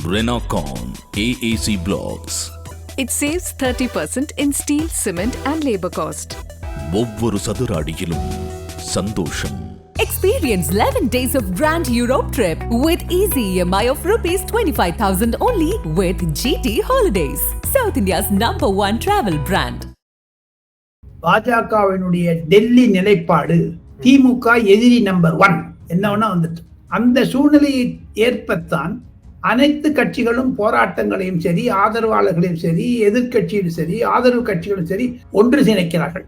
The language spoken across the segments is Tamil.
Renacon AAC Blocks It saves 30% in steel, cement, and labor cost. ஒவ்வொரு சதுர அடியிலும் சந்தோஷம் Experience 11 days of Grand Europe trip with easy EMI of rupees 25,000 only with GT Holidays, South India's number one travel brand. பாஜகவினுடைய டெல்லி நிலைப்பாடு திமுக எதிரி நம்பர் ஒன் என்னவென்னா வந்துட்டு அந்த சூழ்நிலையை ஏற்பத்தான் அனைத்து கட்சிகளும் போராட்டங்களையும் சரி ஆதரவாளர்களையும் சரி எதிர்கட்சியும் சரி ஆதரவு கட்சிகளும் சரி ஒன்று சிணைக்கிறார்கள்.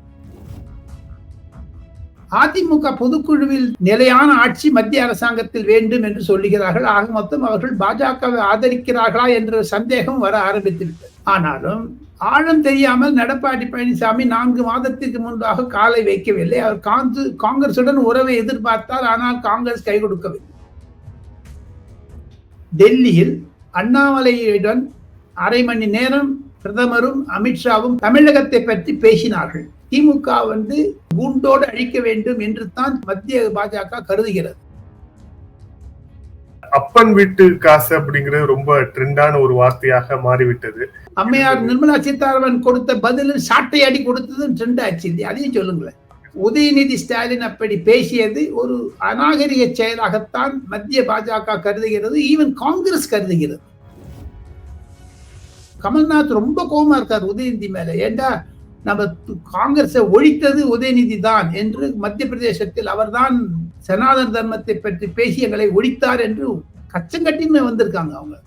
அதிமுக பொதுக்குழுவில் நிலையான ஆட்சி மத்திய அரசாங்கத்தில் வேண்டும் என்று சொல்லுகிறார்கள். ஆக மொத்தம் அவர்கள் பாஜகவை ஆதரிக்கிறார்களா என்ற சந்தேகம் வர ஆரம்பித்துவிட்டது. ஆனாலும் ஆழம் தெரியாமல் நடப்பாடி பழனிசாமி நான்கு மாதத்திற்கு முன்பாக காலை வைக்கவில்லை. அவர் காங்கிரசுடன் உறவை எதிர்பார்த்தார். ஆனால் காங்கிரஸ் கை கொடுக்கவில்லை. டெல்லியில் அண்ணாமலையுடன் அரை மணி நேரம் பிரதமரும் அமித்ஷாவும் தமிழகத்தை பற்றி பேசினார்கள். திமுக வந்து கூண்டோடு அழிக்க வேண்டும் என்று தான் மத்திய பாஜக கருதுகிறது. அப்பன் வீட்டு காசு அப்படிங்கிறது ரொம்ப ட்ரெண்டான ஒரு வார்த்தையாக மாறிவிட்டது. அம்மையார் நிர்மலா சீதாராமன் கொடுத்த பதில் சாட்டை அடி கொடுத்ததும் ட்ரெண்ட் ஆச்சு. இல்லையா அதையும் சொல்லுங்களேன். உதயநிதி ஸ்டாலின் அப்படி பேசியது ஒரு அநாகரிக செயலாகத்தான் மத்திய பாஜக கருதுகிறது ஈவன் காங்கிரஸ் கருதுகிறது. கமல்நாத் ரொம்ப கோபமா இருக்கார் உதயநிதி மேல. ஏண்டா நம்ம காங்கிரஸை ஒழித்தது உதயநிதி தான் என்று மத்திய பிரதேசத்தில் அவர்தான் சனாதன தர்மத்தை பற்றி பேசி எங்களை ஒழித்தார் என்று கச்சங்கட்டின்னு வந்திருக்காங்க அவங்க.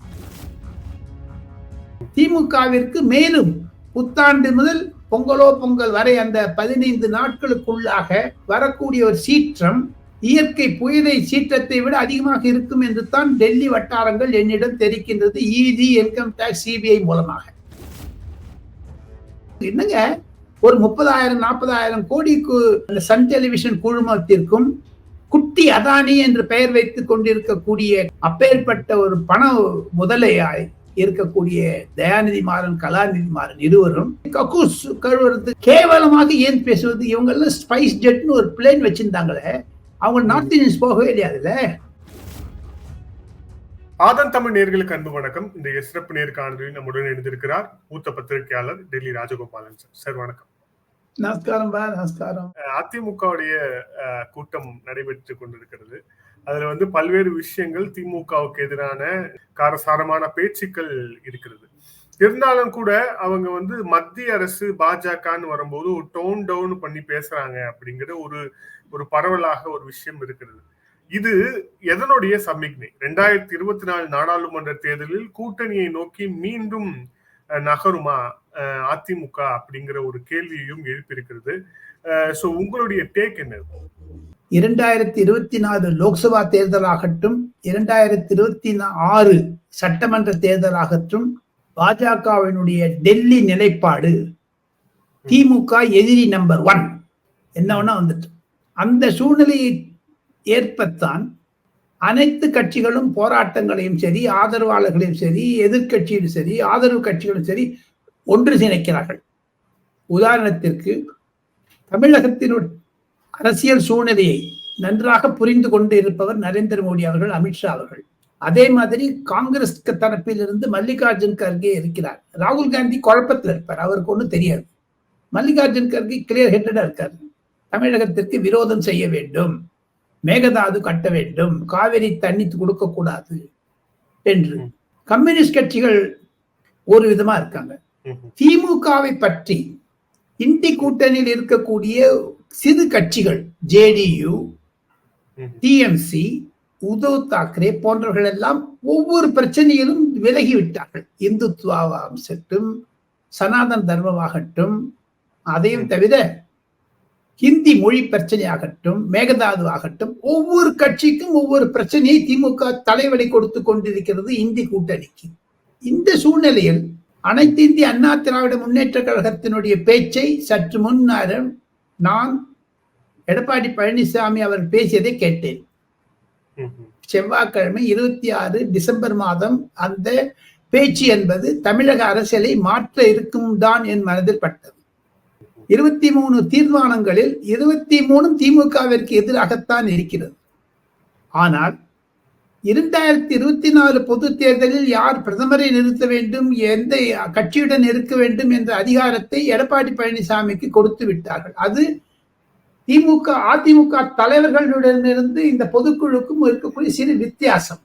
திமுகவிற்கு மேலும் புத்தாண்டு முதல் பொங்கலோ பொங்கல் வரை அந்த பதினைந்து நாட்களுக்குள்ளாக வரக்கூடிய ஒரு சீற்றம் இயற்கை புயலை சீற்றத்தை விட அதிகமாக இருக்கும் என்று தான் டெல்லி வட்டாரங்கள் என்னிடம் தெரிவிக்கின்றது. இடி இன்கம் டேக்ஸ் சிபிஐ மூலமாக. என்னங்க? ஒரு முப்பதாயிரம் நாற்பதாயிரம் கோடிக்கு அந்த சன் டெலிவிஷன் குழுமத்திற்கும் குட்டி அதானி என்று பெயர் வைத்துக் கொண்டிருக்கக்கூடிய அப்பேற்பட்ட ஒரு பண முதலையாய் இருக்கக்கூடிய தயாநிதி மாறன் கலாநிதி மாறன் இருவரும் கக்கூஸ் கழுவுறது கேவலமாக ஏன் பேசுவது? இவங்க எல்லாம் ஸ்பைஸ் ஜெட்னு ஒரு பிளேன் வச்சிருந்தாங்களே. அவங்க நார்த் இந்தியன்ஸ் போகவே இல்லையா அதுல ஆதன் தமிழ் நேர்களுக்கு அன்பு வணக்கம். இந்த சிறப்பு நேர்காணலில் நம்முடன் இணைந்திருக்கிறார் மூத்த பத்திரிகையாளர் டெல்லி ராஜகோபாலன் சார். சார் வணக்கம். நமஸ்காரம் நமஸ்காரம். அதிமுகவுடைய கூட்டம் நடைபெற்று கொண்டிருக்கிறது. அதுல வந்து பல்வேறு விஷயங்கள் திமுகவுக்கு எதிரான காரசாரமான பேச்சுக்கள் இருக்கிறது. இருந்தாலும் கூட அவங்க வந்து மத்திய அரசு பாஜகன்னு வரும்போது ஒரு டோன் டவுன் பண்ணி பேசுறாங்க அப்படிங்கிற ஒரு ஒரு பரவலாக ஒரு விஷயம் இருக்கிறது. இது எதனுடைய சமிக்ஞை? ரெண்டாயிரத்தி இருபத்தி நாலு நாடாளுமன்ற தேர்தலில் கூட்டணியை நோக்கி மீண்டும் நகருமா அதிமுக அப்படிங்கிற ஒரு கேள்வியையும் எழுப்பியிருக்கிறது. ஸோ உங்களுடைய டேக் என்ன? இரண்டாயிரத்தி இருபத்தி நாலு லோக்சபா தேர்தலாகட்டும் இரண்டாயிரத்தி இருபத்தி ஆறு சட்டமன்ற தேர்தலாகட்டும் பாஜகவினுடைய டெல்லி நிலைப்பாடு திமுக எதிரி நம்பர் ஒன் என்னவென்னா வந்துட்டு. அந்த சூழ்நிலையை ஏற்பத்தான் அனைத்து கட்சிகளும் போராட்டங்களையும் சரி ஆதரவாளர்களையும் சரி எதிர்கட்சியும் சரி ஆதரவு கட்சிகளும் சரி ஒன்று சிணைக்கிறார்கள். உதாரணத்திற்கு தமிழகத்தினுடைய அரசியல் சூழ்நிலையை நன்றாக புரிந்து கொண்டு இருப்பவர் நரேந்திர மோடி அவர்கள் அமித்ஷா அவர்கள். அதே மாதிரி காங்கிரஸ் தரப்பில் இருந்து மல்லிகார்ஜுன் கர்கே இருக்கிறார். ராகுல் காந்தி குழப்பத்தில் இருப்பார் அவருக்கு ஒன்றும் தெரியாது. மல்லிகார்ஜுன் கர்கே கிளியர் ஹெட்டடா இருக்கார். தமிழகத்திற்கு விரோதம் செய்ய வேண்டும். மேகதாது கட்ட வேண்டும். காவிரி தண்ணி கொடுக்க கூடாது என்று. கம்யூனிஸ்ட் கட்சிகள் ஒரு விதமா இருக்காங்க. திமுகவை பற்றி இந்தி கூட்டணியில் இருக்கக்கூடிய சிறு கட்சிகள் ஜேடியு டிஎம்சி உத்தவ் தாக்கரே போன்றவர்கள் எல்லாம் ஒவ்வொரு பிரச்சனையிலும் விலகிவிட்டார்கள் இந்துத்துவாகட்டும் சனாதன தர்மமாகட்டும் அதையும் தவிர ஹிந்தி மொழி பிரச்சனையாகட்டும் மேகதாது ஆகட்டும் ஒவ்வொரு கட்சிக்கும் ஒவ்வொரு பிரச்சனையை திமுக தலைவலி கொடுத்து கொண்டிருக்கிறது இந்தி கூட்டணிக்கு. இந்த சூழ்நிலையில் அனைத்து இந்திய அண்ணா திராவிட முன்னேற்ற கழகத்தினுடைய பேச்சை சற்று முன்னரம் நான் எடப்பாடி பழனிசாமி அவர் பேசியதை கேட்டேன். செவ்வாய்க்கிழமை இருபத்தி ஆறு டிசம்பர் மாதம் அந்த பேச்சு என்பது தமிழக அரசியலை மாற்ற இருக்கும் தான் என் மனதில் பட்டது. இருபத்தி மூணு தீர்மானங்களில் இருபத்தி மூணும் திமுகவிற்கு எதிராகத்தான் இருக்கிறது. ஆனால் இரண்டாயிரத்தி இருபத்தி நாலு பொது தேர்தலில் யார் பிரதமரை நிறுத்த வேண்டும் எந்த கட்சியுடன் இருக்க வேண்டும் என்ற அதிகாரத்தை எடப்பாடி பழனிசாமிக்கு கொடுத்து விட்டார்கள். அது திமுக அதிமுக தலைவர்களிடமிருந்து இந்த பொதுக்குழுக்கும் இருக்கக்கூடிய சிறு வித்தியாசம்.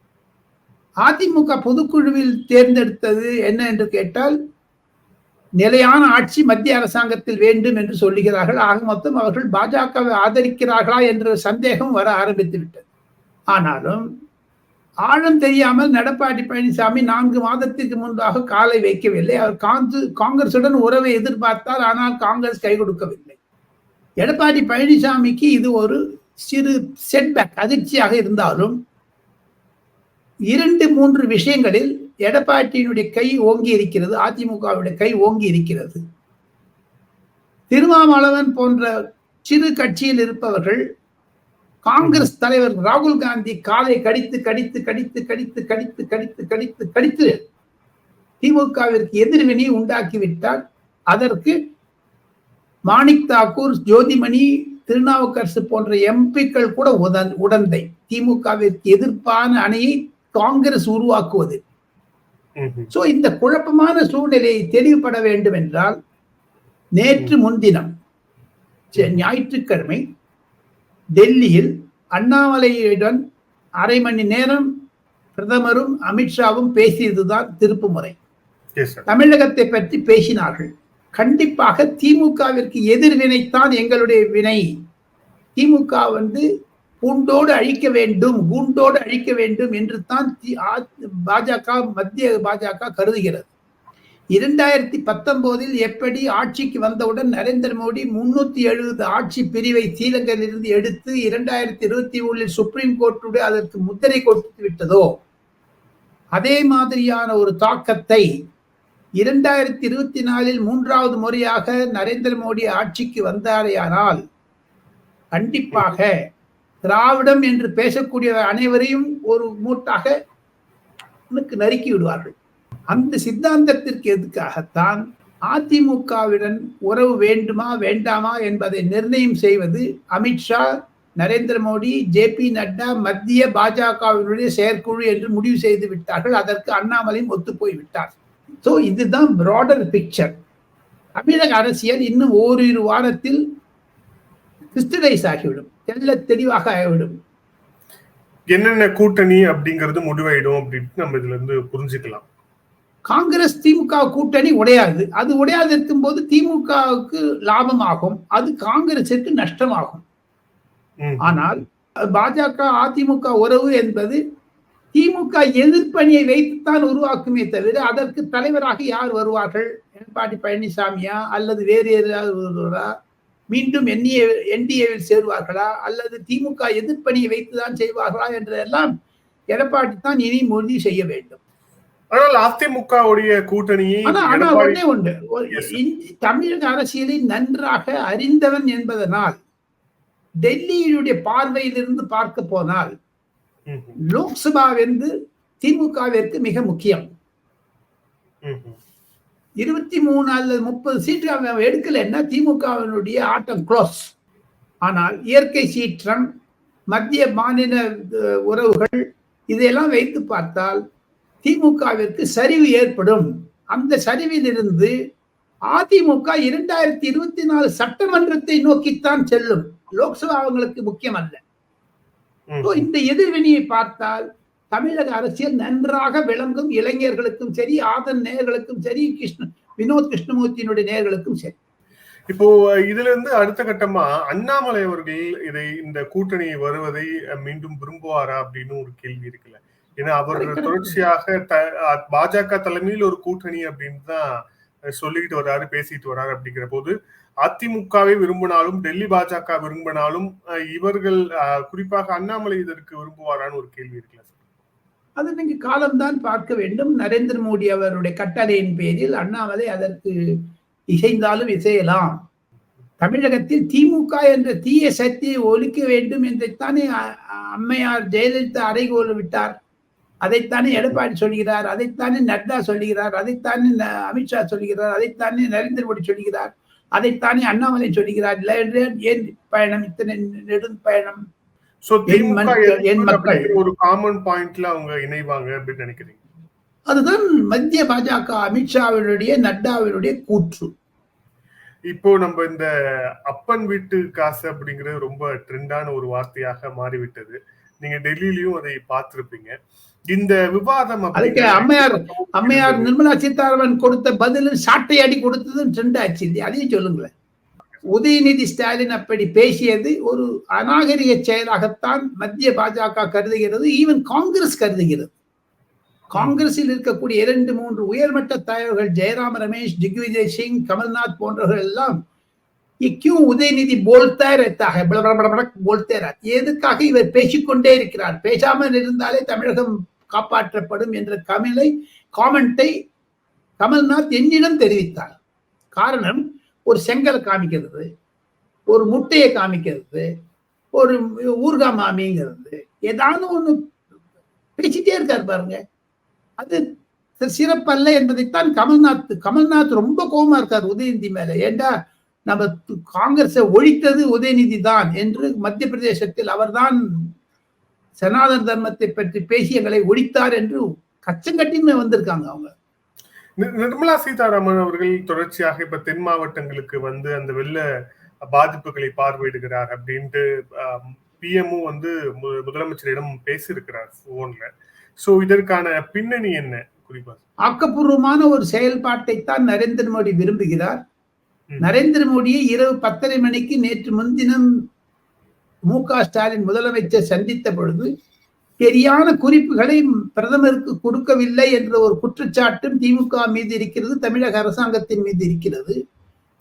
அதிமுக பொதுக்குழுவில் தேர்ந்தெடுத்தது என்ன என்று கேட்டால் நிலையான ஆட்சி மத்திய அரசாங்கத்தில் வேண்டும் என்று சொல்லுகிறார்கள். ஆக மொத்தம் அவர்கள் பாஜகவை ஆதரிக்கிறார்களா என்ற சந்தேகம் வர ஆரம்பித்து விட்டது ஆனாலும் ஆழம் தெரியாமல் நடப்பாடி பழனிசாமி நான்கு மாதத்திற்கு முன்பாக காலை வைக்கவில்லை. அவர் காங்கிரசுடன் உறவை எதிர்பார்த்தார். ஆனால் காங்கிரஸ் கை கொடுக்கவில்லை. எடப்பாடி பழனிசாமிக்கு இது ஒரு சிறு செட்பேக் அதிர்ச்சியாக இருந்தாலும் இரண்டு மூன்று விஷயங்களில் எடப்பாட்டியினுடைய கை ஓங்கி இருக்கிறது அதிமுகவுடைய கை ஓங்கி இருக்கிறது. திருமாவளவன் போன்ற சிறு கட்சியில் இருப்பவர்கள் காங்கிரஸ் தலைவர் ராகுல் காந்தி காலை கடித்து கடித்து கடித்து கடித்து கடித்து கடித்து கடித்து கடித்து திமுகவிற்கு எதிர்வினை உண்டாக்கிவிட்டால் அதற்கு மாணிக் தாக்கூர் ஜோதிமணி திருநாவுக்கரசு போன்ற எம்பிக்கள் கூட உடன் உடந்தை திமுகவிற்கு எதிர்ப்பான அணையை காங்கிரஸ் உருவாக்குவது. சோ இந்த குழப்பமான சூழ்நிலையை தெளிவுபட வேண்டும் என்றால் நேற்று முன்தினம் ஞாயிற்றுக்கிழமை டெல்லியில் அண்ணாமலையுடன் அரை மணி நேரம் பிரதமரும் அமித்ஷாவும் பேசியதுதான் திருப்பு முறை Yes, sir. தமிழகத்தை பற்றி பேசினார்கள் கண்டிப்பாக திமுகவிற்கு எதிர்வினைத்தான் எங்களுடைய வினை. திமுக வந்து பூண்டோடு அழிக்க வேண்டும் கூண்டோடு அழிக்க வேண்டும் என்று தான் தி- பாஜக மத்திய பாஜக கருதுகிறது. இரண்டாயிரத்தி பத்தொன்பதில் எப்படி ஆட்சிக்கு வந்தவுடன் நரேந்திர மோடி முன்னூத்தி எழுபது ஆட்சி பிரிவை ஸ்ரீலங்கையிலிருந்து எடுத்து இரண்டாயிரத்தி இருபத்தி மூணில் சுப்ரீம் கோர்ட்டுடைய அதற்கு முத்திரை கொடுத்து விட்டதோ? அதே மாதிரியான ஒரு தாக்கத்தை இரண்டாயிரத்தி இருபத்தி நாலில் மூன்றாவது முறையாக நரேந்திர மோடி ஆட்சிக்கு வந்தாரேயானால் கண்டிப்பாக திராவிடம் என்று பேசக்கூடிய அனைவரையும் ஒரு மூட்டாக உனக்கு நறுக்கி விடுவார்கள். அந்த சித்தாந்தத்திற்கு எதுக்காகத்தான் அதிமுகவுடன் உறவு வேண்டுமா வேண்டாமா என்பதை நிர்ணயம் செய்வது அமித்ஷா நரேந்திர மோடி ஜே பி நட்டா மத்திய பாஜகவினுடைய செயற்குழு என்று முடிவு செய்து விட்டார்கள். அதற்கு அண்ணாமலையும் ஒத்துப்போய் விட்டார். சோ இதுதான் பிராடர் பிக்சர் தமிழக அரசியல் இன்னும் ஓரிரு வாரத்தில் கிறிஸ்டலைஸ் ஆகிவிடும். தெள்ள தெளிவாக ஆகிவிடும். என்னென்ன கூட்டணி அப்படிங்கிறது முடிவாயிடும் அப்படின்னு நம்ம இதுல இருந்து புரிஞ்சுக்கலாம். காங்கிரஸ் திமுக கூட்டணி உடையாது. அது உடையாது இருக்கும் போது திமுகவுக்கு லாபமாகும் அது காங்கிரசிற்கு நஷ்டமாகும். ஆனால் பாஜக அதிமுக உறவு என்பது திமுக எதிர்ப்பணியை வைத்துத்தான் உருவாக்குமே தவிர அதற்கு தலைவராக யார் வருவார்கள்? எடப்பாடி பழனிசாமியா? அல்லது வேறு யாராவது ஒருவரா மீண்டும் என்டிஏ என்டிஏவில் சேருவார்களா? அல்லது திமுக எதிர்ப்பணியை வைத்துதான் செய்வார்களா என்றெல்லாம் எடப்பாடி தான் இனி முடிவு செய்ய வேண்டும். ஆனால் அதிமுகவுடைய கூட்டணியை ஒண்ணே ஒன்று தமிழக அரசியலை நன்றாக அறிந்தவன் என்பதனால் டெல்லியினுடைய பார்வையிலிருந்து பார்க்க போனால். லோக்சபா வந்து திமுகவிற்கு மிக முக்கியம். இருபத்தி மூணு அல்லது முப்பது சீட்டு அவன் எடுக்கலைன்னா திமுகவினுடைய ஆட்டம் க்ளோஸ் ஆனால் இயற்கை சீற்றம் மத்திய மாநில உறவுகள் இதையெல்லாம் வைத்து பார்த்தால் திமுகவிற்கு சரிவு ஏற்படும். அந்த சரிவிலிருந்து அதிமுக இரண்டாயிரத்தி இருபத்தி நாலு சட்டமன்றத்தை நோக்கித்தான் செல்லும். லோக்சபா அவங்களுக்கு முக்கியம் அல்ல இந்த எதிர்வினையை பார்த்தால் தமிழக அரசியல் நன்றாக விளங்கும் இளைஞர்களுக்கும் சரி ஆதன் நேயர்களுக்கும் சரி கிருஷ்ண வினோத் கிருஷ்ணமூர்த்தியினுடைய நேயர்களுக்கும் சரி இப்போ இதுல இருந்து அடுத்த கட்டமா அண்ணாமலை அவர்கள் இதை இந்த கூட்டணி வருவதை மீண்டும் விரும்புவாரா அப்படின்னு ஒரு கேள்வி இருக்குல்ல ஏன்னா அவர். தொடர்ச்சியாக பாஜக தலைமையில் ஒரு கூட்டணி அப்படின்னு தான் சொல்லிக்கிட்டு சொல்லிட்டு வர்றாரு பேசிட்டு வர்றாரு அப்படிங்கிற போது அதிமுகவை விரும்பினாலும் டெல்லி பாஜக விரும்பினாலும் இவர்கள் குறிப்பாக அண்ணாமலை இதற்கு விரும்புவாரான்னு ஒரு கேள்வி இருக்குல்ல சார்? அது நீங்க காலம்தான் பார்க்க வேண்டும். நரேந்திர மோடி அவருடைய கட்டளையின் பேரில் அண்ணாமலை அதற்கு இசைந்தாலும் இசையலாம். தமிழகத்தில் திமுக என்ற தீய சக்தியை ஒழிக்க வேண்டும் என்றைத்தானே அம்மையார் ஜெயலலிதா அறைகோல் விட்டார். அதைத்தானே எடப்பாடி சொல்கிறார் அதைத்தானே நட்டா சொல்லுகிறார் அதைத்தானே அமித்ஷா சொல்கிறார் அதைத்தானே நரேந்திர மோடி சொல்கிறார் அதைத்தானே அண்ணாமலை சொல்கிறார் ஏன் பயணம் இத்தனை நெடும் பயணம்? ஒரு காமன் பாயிண்ட்ல அவங்க இணைவாங்க அப்படின்னு நினைக்கிறீங்க? அதுதான் மத்திய பாஜக அமித்ஷாவினுடைய நட்டாவினுடைய கூற்று. இப்போ நம்ம இந்த அப்பன் வீட்டு காசு அப்படிங்கிறது ரொம்ப ட்ரெண்டான ஒரு வார்த்தையாக மாறிவிட்டது. நீங்க டெல்லியிலயும் அதை பார்த்திருப்பீங்க. இந்த விவாதம் அதுக்கு அம்மையார் அம்மையார் நிர்மலா சீதாராமன் கொடுத்த பதில் சாட்டை அடி கொடுத்ததும் ட்ரெண்ட் ஆச்சு இல்லையா? அதையும் சொல்லுங்களேன். உதயநிதி ஸ்டாலின் அப்படி பேசியது ஒரு அநாகரிக செயலாகத்தான் மத்திய பாஜக கருதுகிறது ஈவன் காங்கிரஸ் கருதுகிறது. காங்கிரஸில் இருக்கக்கூடிய இரண்டு மூன்று உயர்மட்ட தலைவர்கள் ஜெயராம் ரமேஷ் திக்விஜய் சிங் கமல்நாத் போன்றவர்கள் எல்லாம் ये क्यों உதயநிதி बोलता रहता है बड़ा बड़ा बड़ा बड़ा बोलते रहता எதுக்காக இவர் பேசிக்கொண்டே இருக்கிறார் பேசாமல் இருந்தாலே தமிழகம் காப்பாற்றப்படும் என்ற கமலை காமெண்டை கமல்நாத் என்னிடம் தெரிவித்தார் காரணம் ஒரு செங்கலை காமிக்கிறது ஒரு முட்டையை காமிக்கிறது ஒரு ஊர்கா மாமிங்கிறது ஏதாவது ஒண்ணு பேசிட்டே இருக்காரு பாருங்க அது சிறப்பல்ல என்பதைத்தான் கமல்நாத் கமல்நாத் ரொம்ப கோபமா இருக்கார் உதயநிதி மேல ஏண்டா நம்ம காங்கிரஸை ஒழித்தது உதயநிதி தான் என்று மத்திய பிரதேசத்தில் அவர்தான் சனாதன தர்மத்தை பற்றி பேசி எங்களை ஒழித்தார் என்று கச்சங்கட்டின்னு வந்திருக்காங்க அவங்க. நிர்மலா சீதாராமன் அவர்கள் தொடர்ச்சியாக இப்ப தென் மாவட்டங்களுக்கு வந்து அந்த வெள்ள பாதிப்புகளை பார்வையிடுகிறார் அப்படின்ட்டு பிஎம்மும் வந்து முதலமைச்சரிடம் பேசியிருக்கிறார் போன்ல சோ இதற்கான பின்னணி என்ன குறிப்பா ஆக்கப்பூர்வமான ஒரு செயல்பாட்டை தான் நரேந்திர மோடி விரும்புகிறார். நரேந்திர மோடியை இரவு பத்தரை மணிக்கு நேற்று முன்தினம் மு க ஸ்டாலின் முதலமைச்சர் சந்தித்த பொழுது சரியான குறிப்புகளை பிரதமருக்கு கொடுக்கவில்லை என்ற ஒரு குற்றச்சாட்டும் திமுக மீது இருக்கிறது தமிழக அரசாங்கத்தின் மீது இருக்கிறது.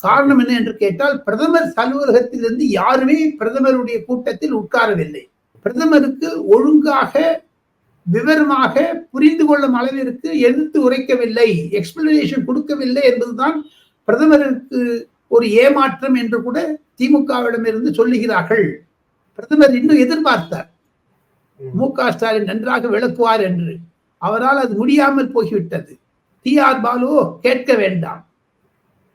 காரணம் என்ன என்று கேட்டால் பிரதமர் அலுவலகத்திலிருந்து யாருமே பிரதமருடைய கூட்டத்தில் உட்காரவில்லை. பிரதமருக்கு ஒழுங்காக விவரமாக புரிந்து கொள்ளும் அளவிற்கு எடுத்து உரைக்கவில்லை எக்ஸ்பிளனேஷன் கொடுக்கவில்லை என்பதுதான் பிரதமருக்கு ஒரு ஏமாற்றம் என்று கூட திமுகவிடமிருந்து சொல்லுகிறார்கள். பிரதமர் இன்னும் எதிர்பார்த்தார். மு க ஸ்டாலின் நன்றாக விளக்குவார் என்று. அவரால் அது முடியாமல் போய்விட்டது. டி ஆர் பாலு கேட்க வேண்டாம்.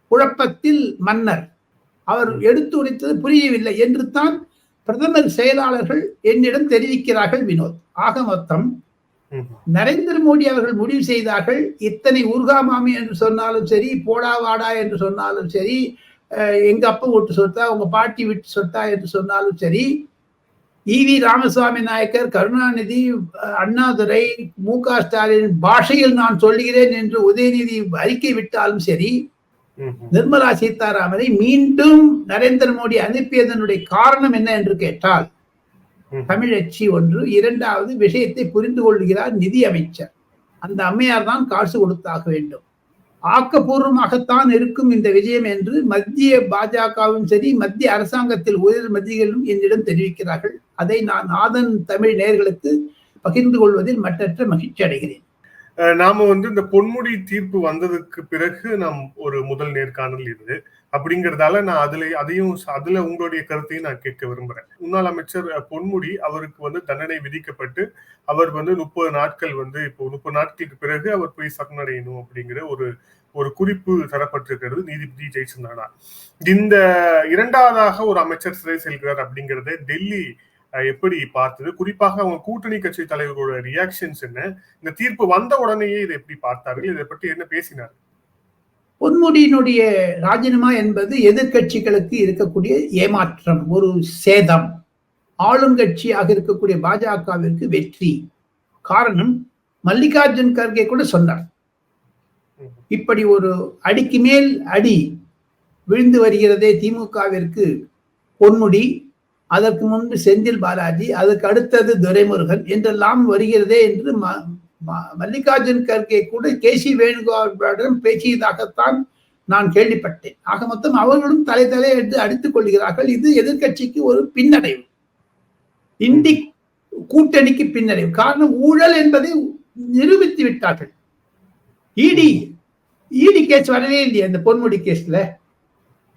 குழப்பத்தில் மன்னர். அவர் எடுத்து உடைத்தது புரியவில்லை என்று தான் பிரதமர் செயலாளர்கள் என்னிடம் தெரிவிக்கிறார்கள் வினோத். ஆக மொத்தம் நரேந்திர மோடி அவர்கள் முடிவு செய்தார்கள் இத்தனை ஊர்கா மாமி என்று சொன்னாலும் சரி போடா வாடா என்று சொன்னாலும் சரி எங்க அப்பா வீட்டு சொத்தா உங்க பாட்டி வீட்டு சொத்தா என்று சொன்னாலும் சரி இவி ராமசுவாமி நாயக்கர் கருணாநிதி அண்ணாதுரை மு க ஸ்டாலின் பாஷையில் நான் சொல்லுகிறேன் என்று உதயநிதி அறிக்கை விட்டாலும் சரி நிர்மலா சீதாராமனை மீண்டும் நரேந்திர மோடி அனுப்பியதனுடைய காரணம் என்ன என்று கேட்டால் தமிழச்சி ஒன்று இரண்டாவது விஷயத்தை புரிந்து கொள்கிறார் நிதி அமைச்சர். அந்த அம்மையார் தான் காசு கொடுத்தாக வேண்டும். ஆக்கப்பூர்வமாகத்தான் இருக்கும் இந்த விஜயம் என்று மத்திய பாஜகவும் சரி மத்திய அரசாங்கத்தில் உயர் மத்தியிலும் என்னிடம் தெரிவிக்கிறார்கள். அதை நான் ஆதன் தமிழ் நேயர்களுக்கு பகிர்ந்து கொள்வதில் மற்றற்ற மகிழ்ச்சி அடைகிறேன். நாம வந்து இந்த பொன்முடி தீர்ப்பு வந்ததுக்கு பிறகு நம் ஒரு முதல் நேர்காணல் இது. அப்படிங்கறதால நான் அதுல அதையும் அதுல உங்களுடைய கருத்தையும் நான் கேட்க விரும்புறேன். முன்னாள் அமைச்சர் பொன்முடி அவருக்கு வந்து தண்டனை விதிக்கப்பட்டு அவர் வந்து முப்பது நாட்கள் வந்து இப்போ முப்பது நாட்களுக்கு பிறகு அவர் போய் சரணடையணும் அப்படிங்கிற ஒரு ஒரு குறிப்பு தரப்பட்டிருக்கிறது நீதிபதி ஜெயச்சந்திரனா இந்த இரண்டாவதாக ஒரு அமைச்சர் சிறை செல்கிறார் அப்படிங்கறத டெல்லி எப்படி பார்த்தது? குறிப்பாக அவங்க கூட்டணி கட்சி தலைவர்களோட ரியாக்ஷன்ஸ் என்ன? இந்த தீர்ப்பு வந்த உடனேயே இதை எப்படி பார்த்தார்கள்? இதை பற்றி என்ன பேசினார்? பொன்முடியினுடைய ராஜினாமா என்பது எதிர்கட்சிகளுக்கு இருக்கக்கூடிய ஏமாற்றம் ஒரு சேதம். ஆளுங்கட்சியாக இருக்கக்கூடிய பாஜகவிற்கு வெற்றி. காரணம் மல்லிகார்ஜுன் கர்கே கூட சொன்னார். இப்படி ஒரு அடிக்கு மேல் அடி விழுந்து வருகிறதே திமுகவிற்கு பொன்முடி அதற்கு முன்பு செந்தில் பாலாஜி அதற்கு அடுத்தது துரைமுருகன் என்றெல்லாம் வருகிறதே என்று ம- மல்லிகார்ஜுன் கர்கே கூட கே சி வேணுகோபாலுடன் பேசியதாகத்தான் நான் கேள்விப்பட்டேன். ஆக மொத்தம் அவர்களும் தலை தலை எடுத்து அடித்துக் கொள்கிறார்கள். இது எதிர்க்கட்சிக்கு ஒரு பின்னடைவு. இந்தி கூட்டணிக்கு பின்னடைவு. காரணம் ஊழல் என்பதை நிரூபித்து விட்டார்கள். இடி இடி கேஸ் வரவே இல்லையே அந்த பொன்முடி கேஸ்ல?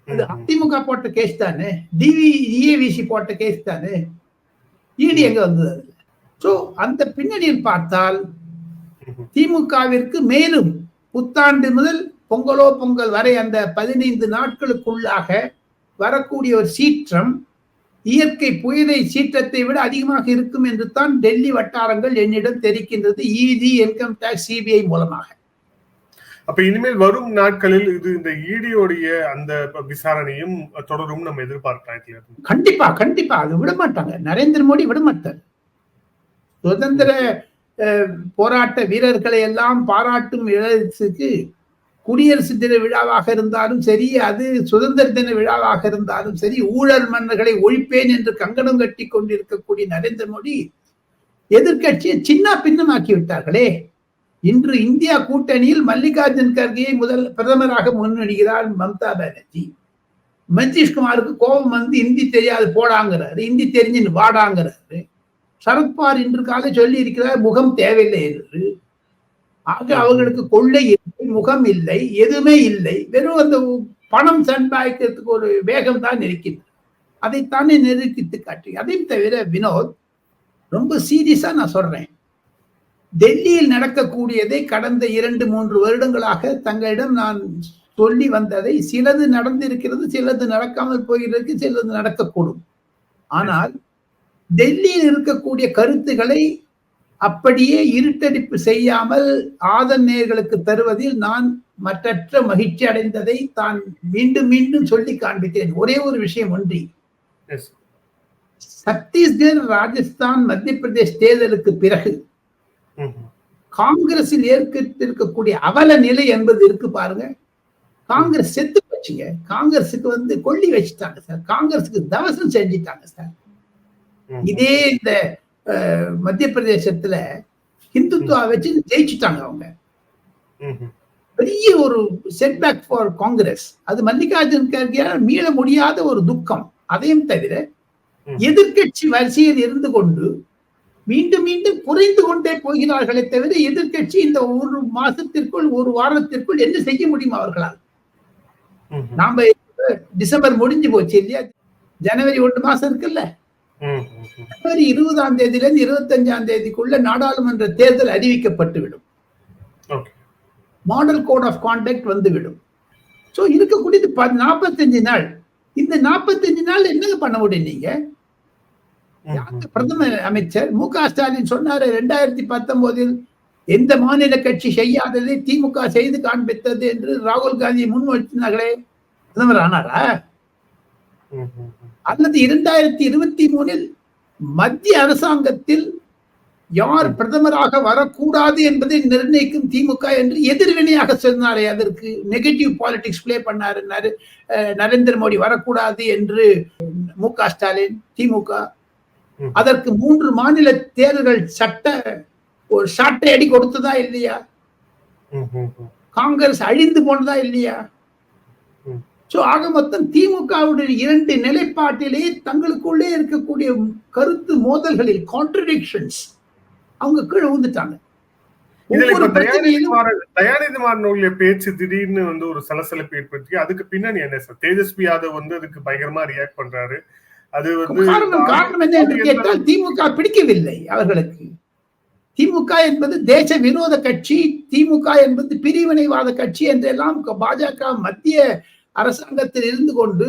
அது அதிமுக போட்ட கேஸ் தானே? டிவி இஏவிசி போட்ட கேஸ் தானே? இடி எங்க வந்தது அதுல? சோ அந்த பின்னணியில் பார்த்தால் திமுகவிற்கு மேலும் புத்தாண்டு முதல் பொங்கலோ பொங்கல் வரை அந்த பதினைந்து நாட்களுக்குள்ளாக வரக்கூடிய ஒரு சீற்றம் இயற்கை புயலை சீற்றத்தை விட அதிகமாக இருக்கும் என்று தான் டெல்லி வட்டாரங்கள் என்னிடம் தெரிவிக்கின்றது. இடி இன்கம் டேக்ஸ் சிபிஐ மூலமாக. அப்ப இனிமேல் வரும் நாட்களில் இது இந்த ஈடியோடைய அந்த விசாரணையும் தொடரும் நம்ம எதிர்பார்க்கலாம். கண்டிப்பா கண்டிப்பா. அது விட மாட்டாங்க நரேந்திர மோடி விட மாட்டார் சுதந்திர போராட்ட வீரர்களை எல்லாம் பாராட்டும் இளசுக்கு குடியரசு தின விழாவாக இருந்தாலும் சரி அது சுதந்திர தின விழாவாக இருந்தாலும் சரி ஊழல் மன்னர்களை ஒழிப்பேன் என்று கங்கணம் கட்டி கொண்டிருக்கக்கூடிய நரேந்திர மோடி எதிர்க்கட்சியை சின்ன பின்னமாக்கி விட்டார்களே இன்று இந்தியா கூட்டணியில் மல்லிகார்ஜுன் கர்கேயை முதல் பிரதமராக முன்னணிகிறார் மம்தா பானர்ஜி. மந்தீஷ்குமாருக்கு கோபம் வந்து இந்தி தெரியாது போடாங்கிறாரு. இந்தி தெரிஞ்சுன்னு வாடாங்கிறாரு. சரத்பார் இன்று காலை சொல்லி இருக்கிறார் முகம் தேவையில்லை என்று. ஆக அவர்களுக்கு கொள்ளை இல்லை முகம் இல்லை எதுவுமே இல்லை. வெறும் அந்த பணம் சம்பாதிக்கிறதுக்கு ஒரு வேகம் தான் இருக்கின்றது. அதைத்தானே நிரூபித்து காட்டி. அதையும் தவிர வினோத் ரொம்ப சீரியஸா நான் சொல்றேன். டெல்லியில் நடக்கக்கூடியதை கடந்த இரண்டு மூன்று வருடங்களாக தங்களிடம் நான் சொல்லி வந்ததை சிலது நடந்திருக்கிறது சிலது நடக்காமல் போகிறதுக்கு சிலது நடக்கக்கூடும். ஆனால் டெல்லியில் இருக்கக்கூடிய கருத்துக்களை அப்படியே இருட்டடிப்பு செய்யாமல் ஆதன் நேயர்களுக்கு தருவதில் நான் மற்றற்ற மகிழ்ச்சி அடைந்ததை தான் மீண்டும் மீண்டும் சொல்லி காண்பித்தேன் ஒரே ஒரு விஷயம் ஒன்றி. சத்தீஸ்கர் ராஜஸ்தான் மத்திய பிரதேஷ் தேர்தலுக்கு பிறகு. காங்கிரஸில் ஏற்கத்திருக்கக்கூடிய அவல நிலை என்பது இருக்கு பாருங்க காங்கிரஸ் செத்து போச்சுங்க காங்கிரஸுக்கு வந்து கொல்லி வச்சுட்டாங்க சார் காங்கிரஸுக்கு தவசம் செஞ்சிட்டாங்க சார். இதே இந்த மத்திய பிரதேசத்துல ஹிந்துத்துவா வச்சு ஜெயிச்சுட்டாங்க அவங்க. பெரிய ஒரு செட்பேக் ஃபார் காங்கிரஸ் அது மல்லிகார்ஜுன் கர்கேயால் மீள முடியாத ஒரு துக்கம். அதையும் தவிர ம். எதிர்க்கட்சி வரிசையில் இருந்து கொண்டு மீண்டும் மீண்டும் குறைந்து கொண்டே போகிறார்களே தவிர எதிர்க்கட்சி இந்த ஒரு மாசத்திற்குள் ஒரு வாரத்திற்குள் என்ன செய்ய முடியும் அவர்களால். நாம டிசம்பர் முடிஞ்சு போச்சு இல்லையா? ஜனவரி ஒன்று மாசம் இருக்குல்ல? ஜனவரி இருபதாம் தேதியில இருந்து இருபத்தஞ்சாம் தேதிக்குள்ள நாடாளுமன்ற தேர்தல் அறிவிக்கப்பட்டு விடும் Okay. Model code of conduct வந்துவிடும். ஸோ இருக்கக்கூடியது நாற்பத்தஞ்சு நாள். இந்த நாற்பத்தஞ்சு நாள் என்னங்க பண்ண முடியும் நீங்க? ம்ஹும். பிரதமர் அமைச்சர்? மு க ஸ்டாலின் சொன்னாரு ரெண்டாயிரத்தி பத்தொன்பதில் எந்த மாநில கட்சி செய்யாததை திமுக செய்து காண்பித்தது என்று ராகுல் காந்தி முன்வைத்தினார்களே பிரதமர் ஆனாரா. அல்லது இரண்டாயிரத்தி இருபத்தி மூணில் மத்திய அரசாங்கத்தில் யார் பிரதமராக வரக்கூடாது என்பதை நிர்ணயிக்கும் திமுக என்று எதிர்வினையாக சொன்னாரே அதற்கு நெகட்டிவ் பாலிடிக்ஸ் பிளே பண்ணாரு நரேந்திர மோடி வரக்கூடாது என்று மு க ஸ்டாலின் திமுக. அதற்கு மூன்று மாநில தேர்தல்கள் சட்ட ஒரு சாட்டை அடி கொடுத்ததா இல்லையா. காங்கிரஸ் அழிந்து போனதா இல்லையா சோ ஆக மொத்தம் திமுகவுடைய இரண்டு நிலைப்பாட்டிலே தங்களுக்குள்ளே இருக்கக்கூடிய கருத்து மோதல்களில் கான்ட்ரடிக்ஷன்ஸ் அவங்க கீழே வந்துட்டாங்க தயாநிதி மாறனுடைய பேச்சு திடீர்னு வந்து ஒரு சலசலப்பு ஏற்படுத்தி அதுக்கு பின்னணி என்ன சார்? தேஜஸ்வி யாதவ் வந்து அதுக்கு பயங்கரமா ரியாக்ட் பண்றாரு. அது வந்து காரணம் காரணம் என்ன என்று கேட்டால் திமுக பிடிக்கவில்லை அவர்களுக்கு. திமுக என்பது தேச விரோத கட்சி திமுக என்பது பிரிவினைவாத கட்சி என்றெல்லாம் பாஜக மத்திய அரசாங்கத்தில் இருந்து கொண்டு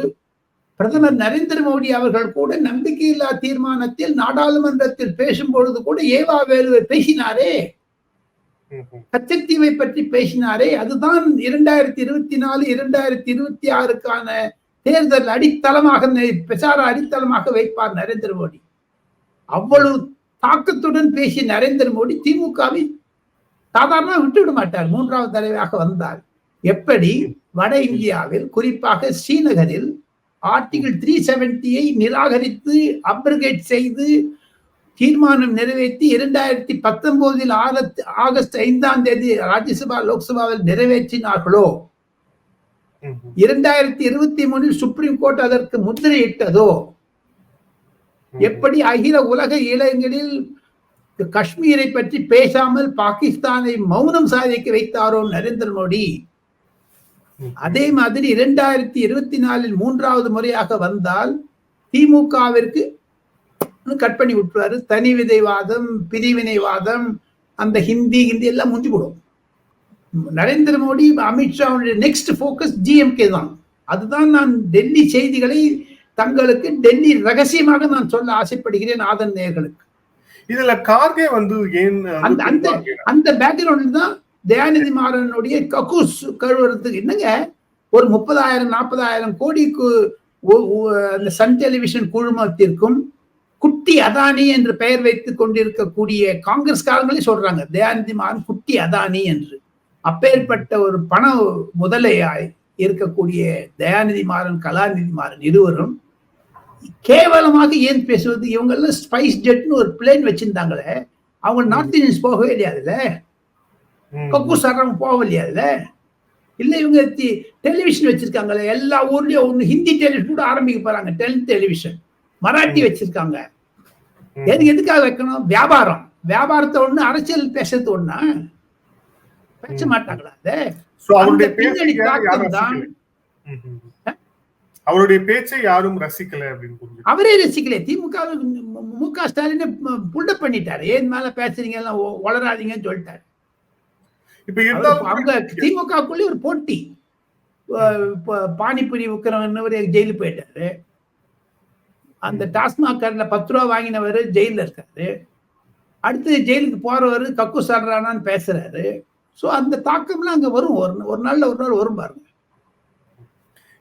பிரதமர் நரேந்திர மோடி அவர்கள் கூட நம்பிக்கையில்லா தீர்மானத்தில் நாடாளுமன்றத்தில் பேசும் பொழுது கூட ஏவா வேலுவை பேசினாரே. கச்சத்தீவை பற்றி பேசினாரே. அதுதான் இரண்டாயிரத்தி இருபத்தி நாலு இரண்டாயிரத்தி இருபத்தி ஆறுக்கான தேர்தல் அடித்தளமாக பிரச்சார அடித்தளமாக வைப்பார் நரேந்திர மோடி. அவ்வளவு தாக்கத்துடன் பேசிய நரேந்திர மோடி திமுகவை சாதாரண விட்டுவிட மாட்டார். மூன்றாவது தலைவராக வந்தார். எப்படி வட இந்தியாவில் குறிப்பாக ஸ்ரீநகரில் ஆர்டிகிள் த்ரீ செவன்டியை நிராகரித்து அப்ரிகேட் செய்து தீர்மானம் நிறைவேற்றி இரண்டாயிரத்தி பத்தொன்பதில் ஆகஸ்ட் ஐந்தாம் தேதி ராஜ்யசபா லோக்சபாவில் நிறைவேற்றினார்களோ. இரண்டாயிரத்தி இருபத்தி மூணில் சுப்ரீம் கோர்ட் அதற்கு முத்திரையிட்டதோ எப்படி அகில உலக இளைஞரில் காஷ்மீரை பற்றி பேசாமல் பாகிஸ்தானை மௌனம் சாதிக்க வைத்தாரோ நரேந்திர மோடி. அதே மாதிரி இரண்டாயிரத்தி இருபத்தி நாலில் மூன்றாவது முறையாக வந்தால் திமுகவிற்கு கட் பண்ணி விட்டுருவாரு. தனி விதைவாதம் பிரிவினைவாதம் அந்த ஹிந்தி ஹிந்தி எல்லாம் முடிஞ்சு போடும். நரேந்திர மோடி அமித்ஷாவுடைய நெக்ஸ்ட் ஃபோக்கஸ் ஜிஎம்கே தான். அதுதான் நான் டெல்லி செய்திகளை தங்களுக்கு டெல்லி ரகசியமாக நான் சொல்ல ஆசைப்படுகிறேன் ஆதன் நேயர்களுக்கு. இதுல கார்கே வந்து ஏன்? அந்த? அந்த பேக்ரவுண்ட் தான் தயாநிதி மாறனுடைய கக்கூஸ் கழுவுறதுக்கு என்னங்க? ஒரு முப்பதாயிரம் நாற்பதாயிரம் கோடிக்கு அந்த சன் டெலிவிஷன் குழுமத்திற்கும் குட்டி அதானி என்று பெயர் வைத்துக் கொண்டிருக்கக்கூடிய காங்கிரஸ்காரங்களே சொல்றாங்க தயாநிதி மாறன் குட்டி அதானி என்று. அப்பேற்பட்ட ஒரு பண முதலையாய் இருக்கக்கூடிய தயாநிதி மாறன் கலாநிதி மாறன் இருவரும் கேவலமாக ஏன் பேசுவது? இவங்க எல்லாம் ஸ்பைஸ் ஜெட்னு ஒரு பிளேன் வச்சிருந்தாங்களே அவங்க நார்த் இந்தியன்ஸ் போகவே இல்லையா கக்கு சரம் போகலையா அதுல இல்ல இவங்க டெலிவிஷன் வச்சிருக்காங்களே எல்லா ஊர்லயும் ஒண்ணு ஹிந்தி டெலிவிஷன் கூட ஆரம்பிக்க போறாங்க டெல் டெலிவிஷன் மராட்டி வச்சிருக்காங்க. எது எதுக்காக வைக்கணும்? வியாபாரம். வியாபாரத்தை ஒண்ணு அரசியல் பேசுறது ஒண்ணா? பேச. மாட்டாங்களா அது? பின்னணி பேச்சை யாரும் தாக்கம் தான். அவருடைய பேச்சை யாரும் ரசிக்கல அப்படின்னு அவரே ரசிக்கல. திமுக மு க ஸ்டாலின் புல்டப் பண்ணிட்டாரு. ஏன் மேல பேசுறீங்க எல்லாம் வளராதீங்கன்னு சொல்லிட்டாரு. இப்ப இருந்தாலும் அவங்க திமுகக்குள்ளே ஒரு போட்டி. பானிபூரி விற்கிறவன் ஜெயிலுக்கு போயிட்டாரு. அந்த டாஸ்மாக் கடையில பத்து ரூபா வாங்கினவர் ஜெயில இருக்காரு. அடுத்து ஜெயிலுக்கு போறவர் கக்கு சாடுறானான்னு பேசுறாரு. சோ அந்த தாக்கம்லாம் அங்க வரும். ஒரு ஒரு நாள்ல ஒரு நாள் வரும் பாருங்க.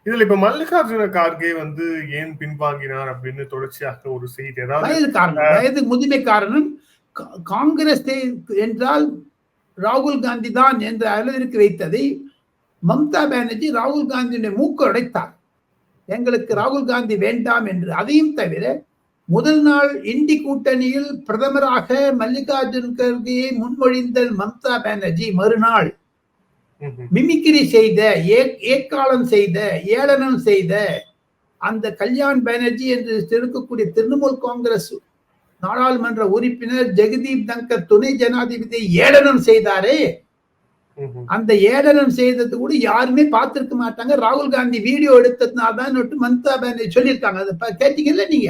இதுல இப்ப மல்லிகார்ஜுன கார்கே வந்து ஏன் பின்வாங்கினார் அப்படின்னு தொடர்ச்சியாக ஒரு செய்தி அதாவது வயது காரணம். வயது முதுமை காரணம். காங்கிரஸ் என்றால் ராகுல் காந்தி தான் என்ற அளவிற்கு வைத்ததை மம்தா பானர்ஜி ராகுல் காந்தியுடைய மூக்கு உடைத்தார் எங்களுக்கு ராகுல் காந்தி வேண்டாம் என்று அதையும் தவிர முதல் நாள் இந்தி கூட்டணியில் பிரதமராக மல்லிகார்ஜுன் கர்கேயை முன்மொழிந்த மம்தா பானர்ஜி மறுநாள் ம், ம், மிமிக்ரி செய்த ஏக்காலம் செய்த ஏளனம் செய்த அந்த கல்யாண் பானர்ஜி என்று இருக்கக்கூடிய திரிணாமுல் காங்கிரஸ் நாடாளுமன்ற உறுப்பினர் ஜெகதீப் தங்கர் துணை ஜனாதிபதி ஏளனம் செய்தாரே. அந்த ஏளனம் செய்தது கூட யாருமே பார்த்திருக்க மாட்டாங்க. ராகுல் காந்தி வீடியோ எடுத்ததுனால தான் மம்தா பானர்ஜி சொல்லியிருக்காங்க. அதை கேட்டீங்கல்ல நீங்க?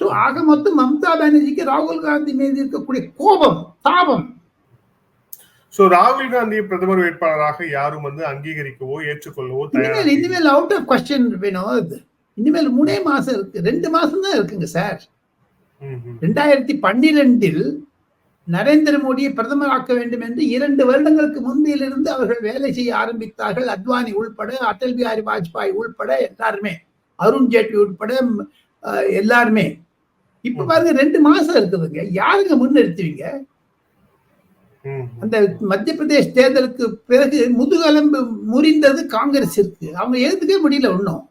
சோ ஆக மொத்தம் மம்தா பானர்ஜிக்கு ராகுல் காந்தி மீது இருக்கக்கூடிய கோபம் தாபம். சோ ராகுல் காந்தியை பிரதமர் வேட்பாளராக யாரும் வந்து அங்கீகரிக்கவோ ஏற்றுக்கொள்ளவோ இனிமேல் அவுட் ஆஃப் கொஸ்டின் வினோத். இனிமேல் மூணே மாசம் இருக்கு. ரெண்டு மாசம் தான் இருக்குங்க சார். ரெண்டாயிரத்தி பன்னிரெண்டில் நரேந்திர மோடியை பிரதமராக்க வேண்டும் என்று இரண்டு வருடங்களுக்கு முன்பிலிருந்து அவர்கள் வேலை செய்ய ஆரம்பித்தார்கள். அத்வானி உள்பட அடல் பிஹாரி வாஜ்பாய் உள்பட எல்லாருமே அருண் ஜேட்லி உட்பட எல்லாருமே. இப்ப பாருங்க ரெண்டு மாசம் இருக்குதுங்க. யாருங்க முன்னிறுத்துவீங்க. அந்த மத்திய பிரதேஷ் தேர்தலுக்கு பிறகு முதுகெலும்பு முறிந்தது காங்கிரஸ் இருக்கு அவங்க எழுதுக்கவே முடியல இன்னும்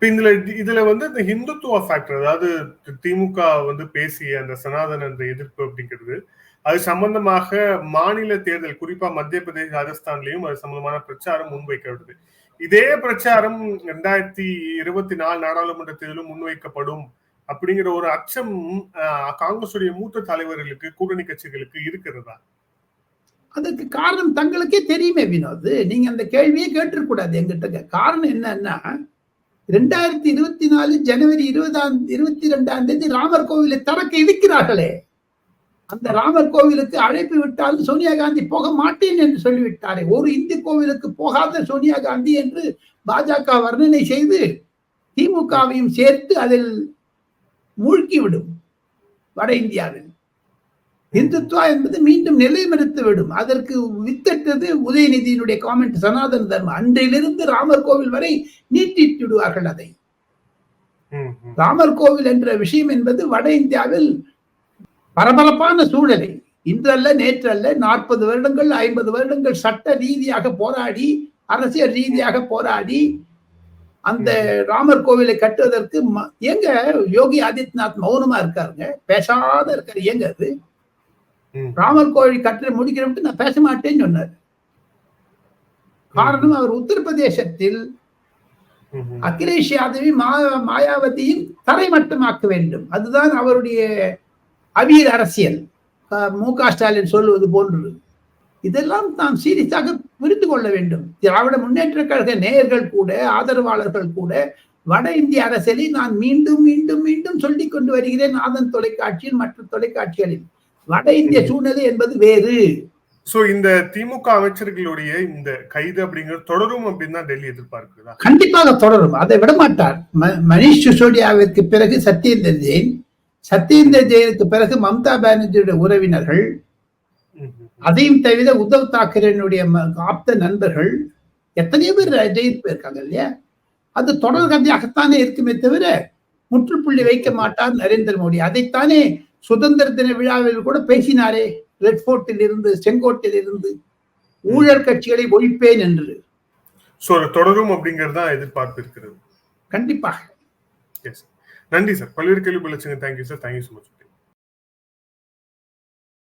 இப்ப இதுல இதுல வந்து இந்த ஹிந்துத்துவ ஃபேக்டர் அதாவது திமுக வந்து பேசிய அந்த சனாதன அந்த எதிர்ப்பு அப்படிங்கிறது அது சம்பந்தமாக மாநில தேர்தல் குறிப்பா மத்திய பிரதேச ராஜஸ்தான்லயும் அது சம்பந்தமான பிரச்சாரம் முன்வைக்கப்படுது இதே பிரச்சாரம் ரெண்டாயிரத்தி இருபத்தி நாலு நாடாளுமன்ற தேர்தலும் முன்வைக்கப்படும் அப்படிங்கிற ஒரு அச்சம் ஆஹ், காங்கிரசுடைய மூத்த தலைவர்களுக்கு கூட்டணி கட்சிகளுக்கு இருக்கிறதா? அதற்கு காரணம் தங்களுக்கே தெரியுமே வினோத். நீங்க அந்த கேள்வியே கேட்டிருக்கூடாது எங்கிட்ட காரணம் என்னன்னா ரெண்டாயிரத்தி இருபத்தி நாலு ஜனவரி இருபதாம் இருபத்தி ரெண்டாம் தேதி ராமர் கோவிலை திறக்க இருக்கிறார்களே. அந்த ராமர் கோவிலுக்கு அழைப்பு விட்டாலும் சோனியா காந்தி போக மாட்டேன் என்று சொல்லிவிட்டாரே. ஒரு இந்து கோவிலுக்கு போகாத சோனியா காந்தி என்று பாஜக வர்ணனை செய்து திமுகவையும் சேர்த்து அதில் மூழ்கிவிடும் வட இந்தியாவில். இந்துத்வா என்பது மீண்டும் நிலைமறுத்து விடும். அதற்கு வித்தட்டது உதயநிதியினுடைய காமெண்ட் சனாதன தர்மம். அன்றிலிருந்து ராமர் கோவில் வரை நீட்டிட்டு விடுவார்கள் அதை. ராமர் கோவில் என்ற விஷயம் என்பது வட இந்தியாவில் பரபரப்பான சூழலை. இன்றல்ல நேற்றல்ல நாற்பது வருடங்கள் ஐம்பது வருடங்கள் சட்ட ரீதியாக போராடி அரசியல் ரீதியாக போராடி அந்த ராமர் கோவிலை கட்டுவதற்கு ஏங்க யோகி ஆதித்யநாத் மௌனமா இருக்காருங்க. பேசாத இருக்காரு. ஏங்க அது. ராமர் கோவில் கட்ட முடிக்கிறோம்ட்டு நான் பேச மாட்டேன்னு சொன்னார். காரணம் அவர் உத்தரப்பிரதேசத்தில். அகிலேஷ் யாதவி மா மாயாவதியும் தரைமட்டமாக்க வேண்டும். அதுதான் அவருடைய அவியல் அரசியல். மு க ஸ்டாலின் சொல்லுவது போன்று இதெல்லாம் நாம் சீரியஸாக புரிந்து கொள்ள வேண்டும். திராவிட முன்னேற்ற கழக நேயர்கள் கூட ஆதரவாளர்கள் கூட வட இந்திய அரசியலை நான் மீண்டும் மீண்டும் மீண்டும் சொல்லிக் கொண்டு வருகிறேன். ஆதன் தொலைக்காட்சியில் மற்ற தொலைக்காட்சிகளில். வட இந்திய சூழ்நிலை என்பது வேறு. சோ இந்த திமுக அமைச்சர்களுடைய இந்த கைது அப்படிங்கிறது தொடரும் அப்படின்னு தான் டெல்லி எதிர்பார்க்குதா? கண்டிப்பாக தொடரும். அதை விடமாட்டார். ம- மணீஷ் சிசோடியாவிற்கு பிறகு சத்யேந்தர் ஜெயின். சத்யேந்தர் ஜெயினுக்கு பிறகு மம்தா பானர்ஜியுடைய உறவினர்கள். அதையும் தவிர உத்தவ் தாக்கரேனுடைய ஆப்த நண்பர்கள். எத்தனையோ பேர் ஜெயிலுக்கு போயிருக்காங்க இல்லையா? அது தொடர் கதையாகத்தானே இருக்குமே தவிர முற்றுப்புள்ளி வைக்க மாட்டார் நரேந்திர மோடி. அதைத்தானே சுதந்திர தின விழாவில் கூட பேசினாரே. ரெட் ஃபோர்ட்டில் இருந்து செங்கோட்டில் இருந்து ஊழல் கட்சிகளை ஒழிப்பேன் என்று. அது தொடரும் அப்படிங்கிறது தான் எதிர்பார்ப்பு இருக்கிறது. கண்டிப்பாக. நன்றி சார் பல்வேறு கேள்வி பலச்சுங்க thank you sir thank you so much